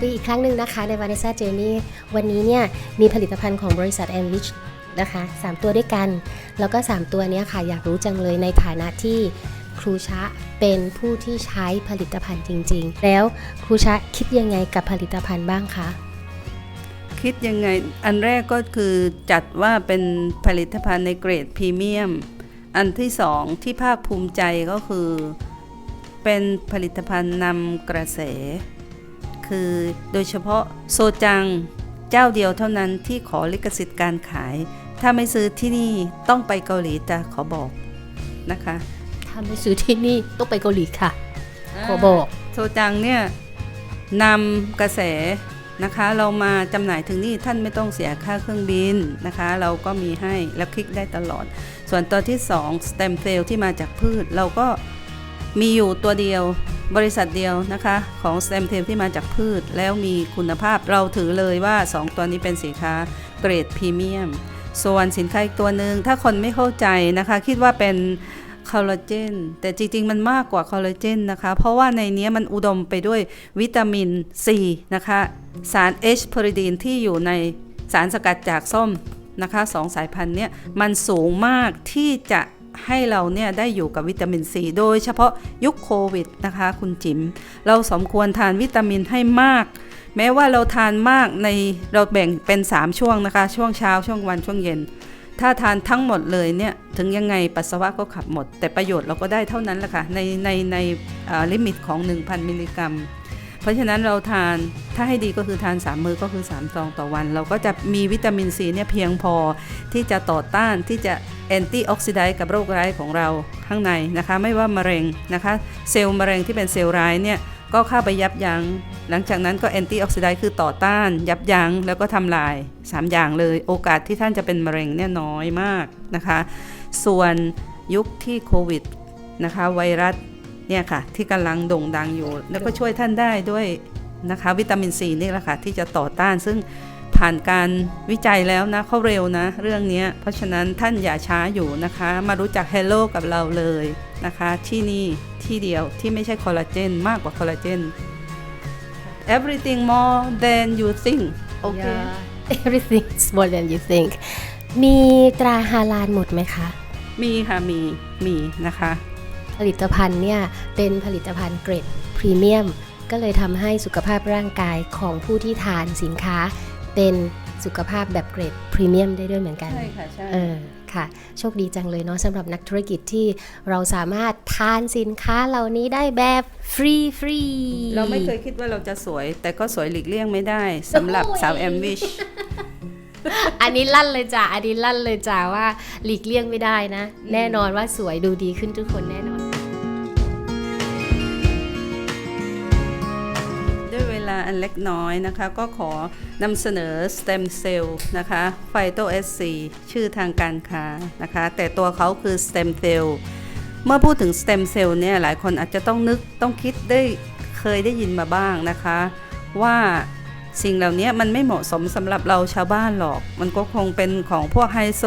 ดูอีกครั้งหนึ่งนะคะใน Vanessa Journey วันนี้เนี่ยมีผลิตภัณฑ์ของบริษัท Enrich นะคะ3ตัวด้วยกัน แล้วก็ 3 ตัวเนี้ยค่ะอยากรู้จังเลยในฐานะที่ครูชะเป็นผู้ที่ใช้ผลิตภัณฑ์จริง ๆ แล้วครูชะคิดยังไงกับผลิตภัณฑ์บ้างคะคิดยังไง อันแรกก็คือจัดว่าเป็นผลิตภัณฑ์ในเกรดพรีเมียม อันที่สองที่ภาคภูมิใจก็คือ เป็นผลิตภัณฑ์นำกระแส คือ โดยเฉพาะโซจัง เจ้าเดียวเท่านั้นที่ขอลิขสิทธิ์การขาย ถ้าไม่ซื้อที่นี่ต้องไปเกาหลีจะขอบอกนะคะ ถ้าไม่ซื้อที่นี่ต้องไปเกาหลีค่ะ ขอบอกโซจังเนี่ยนำกระแสนะคะ เรามาจำหน่ายถึงนี่ท่านไม่ต้องเสียค่าเครื่องบินนะคะ เราก็มีให้แล้วคลิกได้ตลอด ส่วนตัวที่2 stem cell ที่มาจากพืช เราก็มีอยู่ตัวเดียว บริษัทเดียวนะคะของ stem cell ที่มาจากพืช แล้วมีคุณภาพเราถือเลยว่า 2 ตัวนี้เป็นสินค้าเกรดพรีเมียม ส่วนสินค้าอีกตัวหนึ่งถ้าคนไม่เข้าใจนะคะ คิดว่าเป็นคอลลาเจนแต่จริง ๆ มันมากกว่าคอลลาเจนนะคะ เพราะว่าในนี้มันอุดมไปด้วยวิตามิน C นะคะ สาร H พริดีนที่อยู่ในสารสกัดจากส้มนะคะสองสายพันธุ์เนี่ยมันสูงมากที่จะ ให้เราเนี่ยได้อยู่กับวิตามิน C โดยเฉพาะยุคโควิดนะคะ คุณจิมเราสมควรทานวิตามินให้มาก แม้ว่าเราทานมากในเราแบ่งเป็น 3 ช่วงนะคะ ช่วงเช้าช่วงวันช่วงเย็น ถ้าทานทั้งหมดเลยเนี่ยถึงยังไงปัสสาวะก็ขับหมด แต่ประโยชน์เราก็ได้เท่านั้นแหละค่ะในในในลิมิตของ 1,000 มิลลิกรัมเพราะฉะนั้นเราทานถ้าให้ดีก็คือทาน 3 มือก็คือ3ซองต่อวัน เราก็จะมีวิตามินซีเนี่ยเพียงพอที่จะต่อต้านที่จะ แอนตี้ออกซิไดซ์กับโรคร้ายของเราข้างในนะคะ ไม่ว่ามะเร็งนะคะ เซลล์มะเร็งที่เป็นเซลล์ร้ายเนี่ยก็เข้าไปยับยัง้ง หลังจากนั้นก็แอนตี้ออกซิไดซ์คือต่อต้าน ยับยั้งแล้วก็ทำลาย 3 อย่างเลย โอกาสที่ท่านจะเป็นมะเร็งเนี่ยน้อยมากนะคะ ส่วนยุคที่โควิดนะคะไวรัสเนี่ยค่ะที่กำลังโด่งดังอยู่ แล้วก็ช่วยท่านได้ด้วยนะคะ วิตามินซีนี่แหละค่ะที่จะต่อต้านซึ่ง ผ่านการวิจัยแล้วนะเขาเร็วนะ เรื่องเนี้ยเพราะฉะนั้นท่านอย่าช้าอยู่นะคะ มารู้จัก Hello กับเราเลยนะคะ ที่นี่ที่เดียวที่ไม่ใช่คอลลาเจนมากกว่าคอลลาเจน everything more than you think โอเค Yeah. everything is more than you think มีตราฮาลาลหมดไหมคะ มีค่ะ มี มีนะคะ ผลิตภัณฑ์เนี่ย เป็นผลิตภัณฑ์เกรดพรีเมียม ก็เลยทำให้สุขภาพร่างกายของผู้ที่ทานสินค้า เป็นสุขภาพแบบเกรดพรีเมียมได้ด้วยเหมือนกัน ใช่ค่ะ ใช่ เออค่ะ โชคดีจังเลยเนาะสำหรับนักธุรกิจที่เราสามารถทานสินค้าเหล่านี้ได้แบบฟรีฟรีเราไม่เคยคิดว่าเราจะสวย แต่ก็สวยหลีกเลี่ยงไม่ได้สำหรับสาวแอมวิช อันนี้ลั่นเลยจ้ะอันนี้ลั่นเลยจ้ะว่าหลีกเลี่ยงไม่ได้นะ แน่นอนว่าสวยดูดีขึ้นทุกคนแน่นอน อันเล็กน้อยนะคะ ก็ขอนำเสนอ stem cell นะคะ phyto sc ชื่อทางการค้านะคะ แต่ตัวเขาคือ stem cell เมื่อพูดถึง stem cell เนี่ยหลายคนอาจจะต้องนึกต้องคิดได้เคยได้ยินมาบ้างนะคะ ว่าสิ่งเหล่านี้มันไม่เหมาะสมสำหรับเราชาวบ้านหรอก มันก็คงเป็นของพวกไฮโซ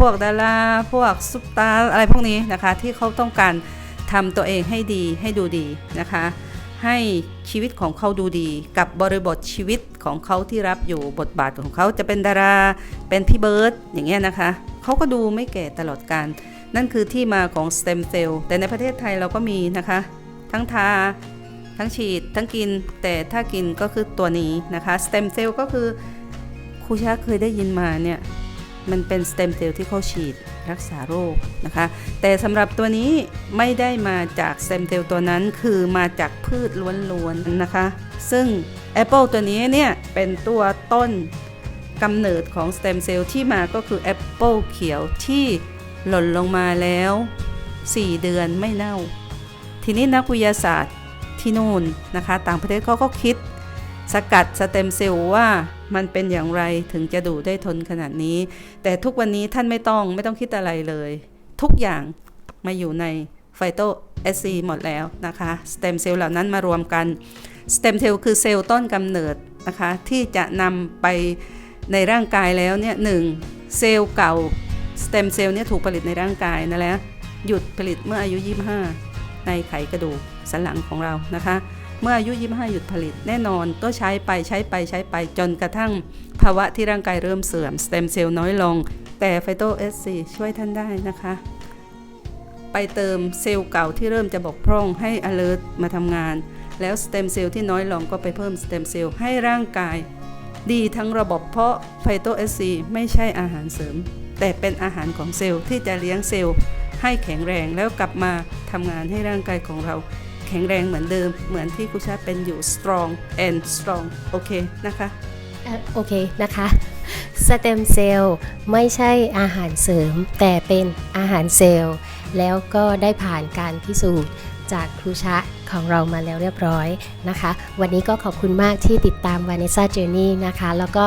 พวกดารา พวกซุปตาร์อะไรพวกนี้นะคะ ที่เขาต้องการทำตัวเองให้ดีให้ดูดีนะคะ ให้ชีวิตของเขาดูดีกับบริบทชีวิตของเขาที่รับอยู่บทบาทของเขาจะเป็นดาราเป็นพี่เบิร์ดอย่างเงี้ยนะคะเขาก็ดูไม่แก่ตลอดการ นั่นคือที่มาของ stem cell แต่ในประเทศไทยเราก็มีนะคะ ทั้งทา ทั้งฉีด ทั้งกิน แต่ถ้ากินก็คือตัวนี้นะคะ stem cell ก็คือครูชาเคยได้ยินมาเนี่ย มันเป็น stem cell ที่เขาฉีด รักษาโรคนะคะ แต่สำหรับตัวนี้ไม่ได้มาจาก stem cell ตัวนั้นคือมาจากพืชล้วนๆนะคะ ซึ่ง Apple ตัวนี้เนี่ยเป็นตัวต้นกำเนิดของ stem cell ที่มาก็คือ Apple เขียวที่หล่นลงมาแล้ว 4 เดือนไม่เน่า ทีนี้นักวิทยาศาสตร์ที่นู่นนะคะ ต่างประเทศเขาก็คิด สกัดสเต็มเซลล์ว่ามันเป็นอย่างไรถึงจะดูได้ทนขนาดนี้ แต่ทุกวันนี้ท่านไม่ต้องไม่ต้องคิดอะไรเลย ทุกอย่างมาอยู่ในไฟโตเอสซีหมดแล้วนะคะสเต็มเซลล์เหล่านั้นมารวมกันสเต็มเซลล์คือเซลล์ต้นกำเนิดนะคะที่จะนำไปในร่างกายแล้วเนี่ยหนึ่งเซลล์เก่าสเต็มเซลล์เนี่ยถูกผลิตในร่างกายนะแล้วหยุดผลิตเมื่ออายุ 25 ในไขกระดูกสันหลังของเรานะคะ เมื่ออายุ25หยุดผลิตแน่นอนก็ใช้ไปใช้ไปใช้ไปจนกระทั่ง ภาวะที่ร่างกายเริ่มเสื่อมสเต็มเซลล์น้อยลง แต่ไฟโตเอสซีช่วยท่านได้นะคะ ไปเติมเซลล์เก่าที่เริ่มจะบกพร่องให้ alert มาทำงาน แล้วสเต็มเซลล์ที่น้อยลงก็ไปเพิ่มสเต็มเซลล์ให้ร่างกาย ดีทั้งระบบเพราะไฟโตเอสซีไม่ใช่อาหารเสริม แต่เป็นอาหารของเซลล์ที่จะเลี้ยงเซลล์ให้แข็งแรงแล้วกลับมาทำงานให้ร่างกายของเรา แข็งแรงเหมือนเดิม เหมือนที่คุชาเป็นอยู่ strong and strong โอเคนะคะเอ่อโอเคนะคะสเต็มเซลล์ไม่ใช่อาหารเสริม แต่เป็นอาหารเซลล์ แล้วก็ได้ผ่านการพิสูจน์จากครูชะของเรามาแล้วเรียบร้อยนะคะ วันนี้ก็ขอบคุณมากที่ติดตาม Vanessa Journey นะคะ แล้วก็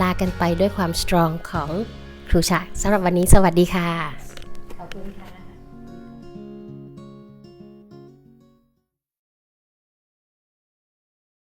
ลากันไปด้วยความสตรองของครูชะสำหรับวันนี้สวัสดีค่ะ ขอบคุณค่ะ